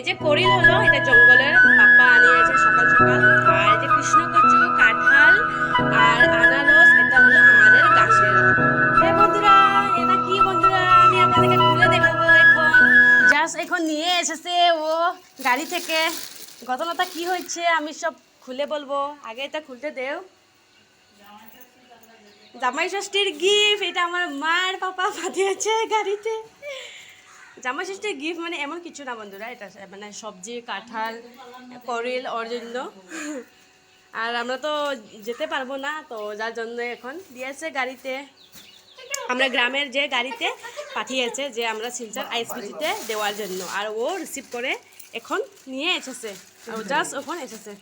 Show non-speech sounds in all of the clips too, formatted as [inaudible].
এই যে করিল হলো, এটা জঙ্গলের পাপা আনিয়েছে সকাল সকাল। আর এই যে কৃষ্ণকচু কাঁঠাল আর আনারস, এটা হলো আমাদের গাছের হ্যাঁ বন্ধুরা এটা কি বন্ধুরা, আমি আপনাদেরকে খুলে দেখাবো এখন। জাস্ট এখন নিয়ে এসেছে ও গাড়ি থেকে। ঘটনাটা কি হয়েছে, আমি সব খুলে বলব। আগে এটা খুলতে দেও। জামাই ষষ্ঠীর গিফট এটা আমার মার পাপা পাঠিয়েছে গাড়িতে। জামাই ষষ্ঠীর গিফট মানে এমন কিছু না বন্ধুরা, এটা মানে সবজি, কাঁঠাল, করিল ওর জন্য আর আমরা তো যেতে পারব না, তো যার জন্য এখন দিয়েছে গাড়িতে। আমরা গ্রামের যে গাড়িতে পাঠিয়েছে যে আমরা শিলচর আইসপিজিতে দেওয়ার জন্য, আর ও রিসিভ করে এখন নিয়ে এসেছে। ও জাস্ট ওখান এসেছে।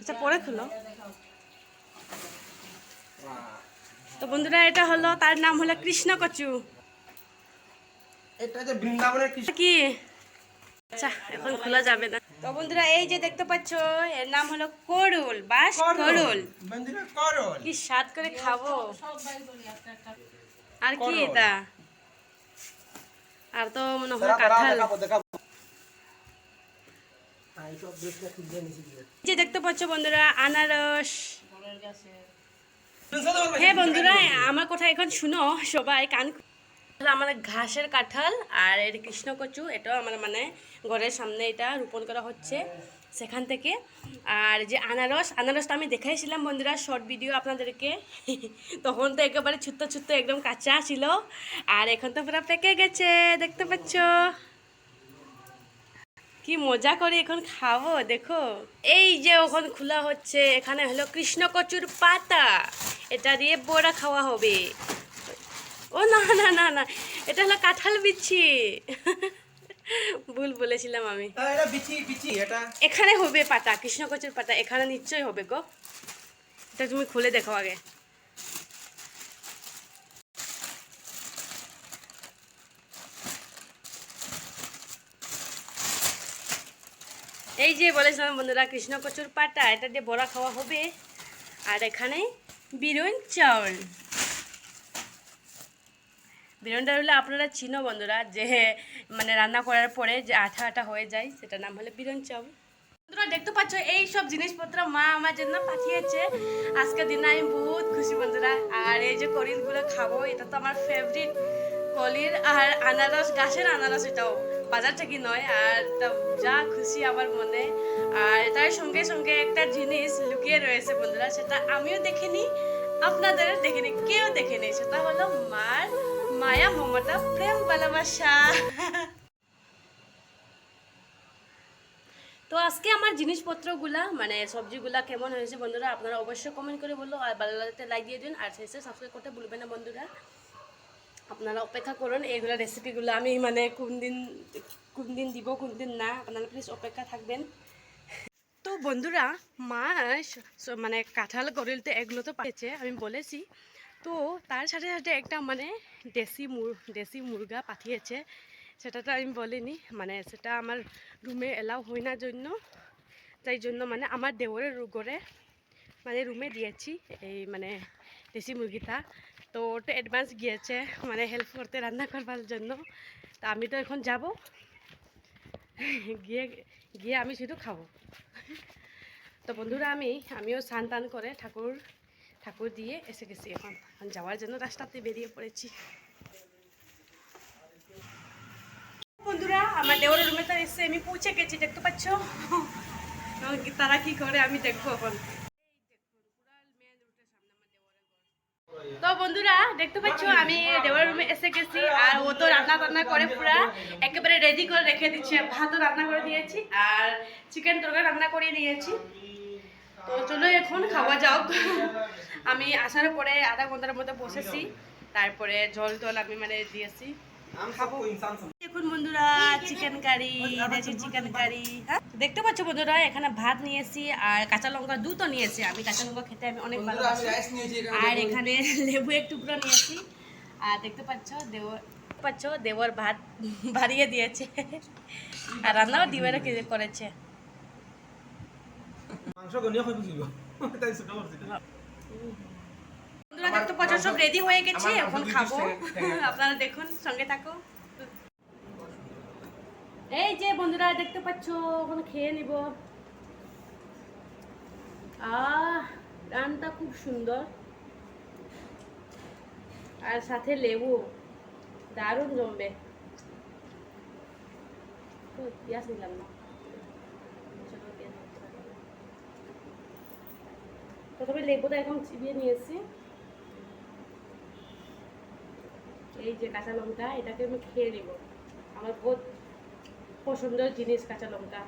আচ্ছা পরে খুলো। তো বন্ধুরা, এটা হলো তার নাম হলো কৃষ্ণ কচু। এটা যে বৃন্দাবনের কৃষ্ণ কি? আচ্ছা এখন খোলা যাবে না। তো বন্ধুরা এই যে দেখতে পাচ্ছ এর নাম হলো করুল বাস করুল। বন্ধুরা করল। কি স্বাদ করে খাব। আর কি এটা? আর তো মনে হয় কাঁঠাল। হ্যাঁ, যে দেখতে পাচ্ছ বন্ধুরা আনারস। হ্যাঁ বন্ধুরা আমার কথা এখন শুনো সবাই কান। আমাদের ঘাসের কাঁঠাল আর এটা কৃষ্ণকচু, এটাও আমার মানে ঘরের সামনে এটা রোপণ করা হচ্ছে সেখান থেকে। আর যে আনারস, আনারসটা আমি দেখাইছিলাম বন্ধুরা, শর্ট ভিডিও আপনাদেরকে। [laughs] তখন তো একেবারে ছোট্ট ছোট্ট একদম কাঁচা ছিল। আর এখন তো পুরো পেকে গেছে, দেখতে পাচ্ছ? কি মজা করে এখন খাব, দেখো। এই যে ওখান খোলা হচ্ছে, এখানে হলো কৃষ্ণকচুর পাতা। এটা দিয়ে বড়া খাওয়া হবে। ও না না না না। এটা হলো কাঁঠাল বিচ্ছি ভুল বলেছিলাম আমি। এখানে হবে পাতা কৃষ্ণ কচুর পাতা। এখানে নিশ্চয়ই হবে গো। এটা তুমি খুলে দেখো আগে। এই যে বলেছিলাম বন্ধুরা কৃষ্ণ কচুর পাতা এটা দিয়ে বড়া খাওয়া হবে। আর এখানে বিরুন চাউল। বিরনটা হলে আপনারা চিনো বন্ধুরা যে মানে রান্না করার পরে যে আঠা আঠা হয়ে যায় সেটা নাম হলো বিরন চাউল। বন্ধুরা, দেখতে পাচ্ছ এই সব জিনিসপত্র মা আমার জন্য পাঠিয়েছে। আজকের দিনে আমি বহুত খুশি বন্ধুরা। আর এই যে করিলগুলো খাব, এটা তো আমার ফেভারিট কলির আর আনারস, গাছের আনারস এটাও। বাজার থেকে নয়, আর যা খুশি আমার মনে। আর তার সঙ্গে সঙ্গে একটা জিনিস লুকিয়ে রয়েছে বন্ধুরা, সেটা আমিও দেখিনি আপনাদের দেখেনি, কেউ দেখেনি। সেটা হলো মার মায়া, মমতা, প্রেম, ভালোবাসা। তো আজকে আমার জিনিসপত্রগুলা মানে সবজিগুলা কেমন হয়েছে বন্ধুরা, আপনারা অবশ্যই কমেন্ট করে বলল আর ভালো লাগতে লাইক দিয়ে দিন, আর শেষে সাবস্ক্রাইব করতে ভুলবেন না বন্ধুরা। আপনারা অপেক্ষা করুন, এইগুলো রেসিপিগুলো আমি মানে কোন দিন কোন দিন দিব, কোন দিন না, আপনারা প্লিজ অপেক্ষা থাকবেন। তো বন্ধুরা, মা মানে কাঁঠাল গরিলতে এগুলো তো পেয়েছে আমি বলেছি। তো তার সাথে সাথে একটা মানে দেশি মুর, দেশি মুরগা পাঠিয়েছে। সেটা তো আমি বলিনি মানে সেটা আমার রুমে এলাও হয় না জন্য। তাই জন্য মানে আমার দেওরের ঘরে মানে রুমে দিয়েছি এই মানে দেশি মুরগিটা। তো ওটা অ্যাডভান্স গিয়েছে মানে হেল্প করতে, রান্না করবার জন্য। তা আমি তো এখন যাব। গিয়ে গিয়ে আমি শুধু খাব। তো বন্ধুরা আমি, আমিও স্নান টান করে ঠাকুর ঠাকুর দিয়ে এসে গেছি। এখন যাওয়ার জন্য রাস্তাতে বেরিয়ে পড়েছি। বন্ধুরা, আমার দেওয়ার রুমে তো এসে আমি পৌঁছে গেছি, দেখতে পাচ্ছ? তারা কি করে? আমি দেখব এখন। তো বন্ধুরা, দেখতে পাচ্ছ, আমি দেওয়ার রুমে এসে গেছি, আর ও তো রান্না বান্না করে পুরা। একেবারে রেডি করে রেখে দিচ্ছে। ভাতও রান্না করে দিয়েছি, আর চিকেন তরকারি রান্না করে দিয়েছি। তো চলো এখন খাওয়া যাও আমি আসার পরে আধা ঘণ্টার মধ্যে বসেছি। তারপরে জল টল আমি মানে দিয়েছি। দেখুন বন্ধুরা চিকেন কারি চিকেন কারি দেখতে পাচ্ছ বন্ধুরা এখানে ভাত নিয়েছি আর কাঁচা লঙ্কা দুটো নিয়েছি। আমি কাঁচা লঙ্কা খেতে আমি অনেক ভালো আর এখানে [laughs] লেবু এক টুকরো নিয়েছি। আর দেখতে পাচ্ছ দেওয়ার পাচ্ছ দেওয়ার ভাত বাড়িয়ে দিয়েছে। আর রান্নাও দিবারও করেছে। এই যে বন্ধুরা দেখতে পাচ্ছ খেয়ে নিব। আহ, রানটা খুব সুন্দর। আর সাথে লেবু। দারুণ জমবে। পেঁয়াজ নিলাম না চলো, পেঁয়াজ নিতে হবে। প্রথমে লেবুটা এখন চিবিয়ে নিয়েছি। এই যে কাঁচা লঙ্কা, এটাকে আমি খেয়ে নিব। আমার বহুত পছন্দের জিনিস কাঁচা লঙ্কা।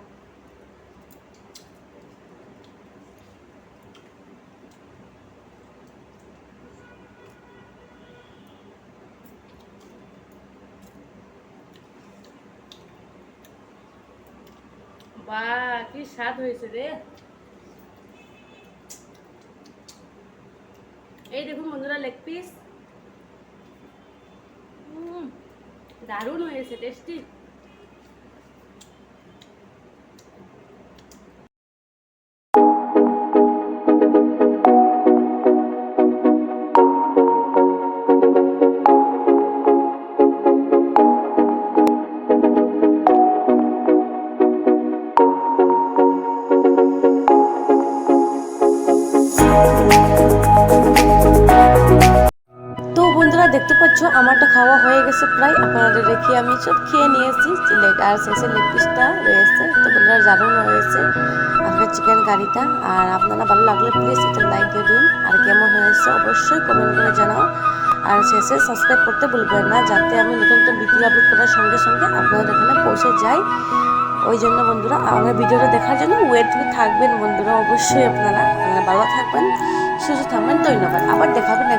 বা কি স্বাদ হয়েছে রে। এই দেখুন বন্ধুরা লেগ পিস দারুণ হয়েছে টেস্টি দেখতে পাচ্ছ, আমারটা খাওয়া হয়ে গেছে প্রায়। আপনাদের রেখে আমি সব খেয়ে নিয়েছি। আর শেষে লেগ পিসটা রয়েছে, তো বন্ধুরা জানুন হয়েছে আজকে চিকেন কারিটা আর আপনারা ভালো লাগলে প্লিজ একটা লাইক দিয়ে দিন। আর কেমন হয়েছে অবশ্যই কমেন্ট করে জানাও। আর শেষে সাবস্ক্রাইব করতে ভুলবেন না, যাতে আমি নতুন নতুন ভিডিও আপলোড করার সঙ্গে সঙ্গে আপনাদের এখানে পৌঁছে যাই। ওই জন্য বন্ধুরা, আমার ভিডিওটা দেখার জন্য ওয়েট থাকবেন বন্ধুরা, অবশ্যই আপনারা আপনারা ভালো থাকবেন, সুস্থ থাকবেন, ধন্যবাদ। আবার দেখাবেন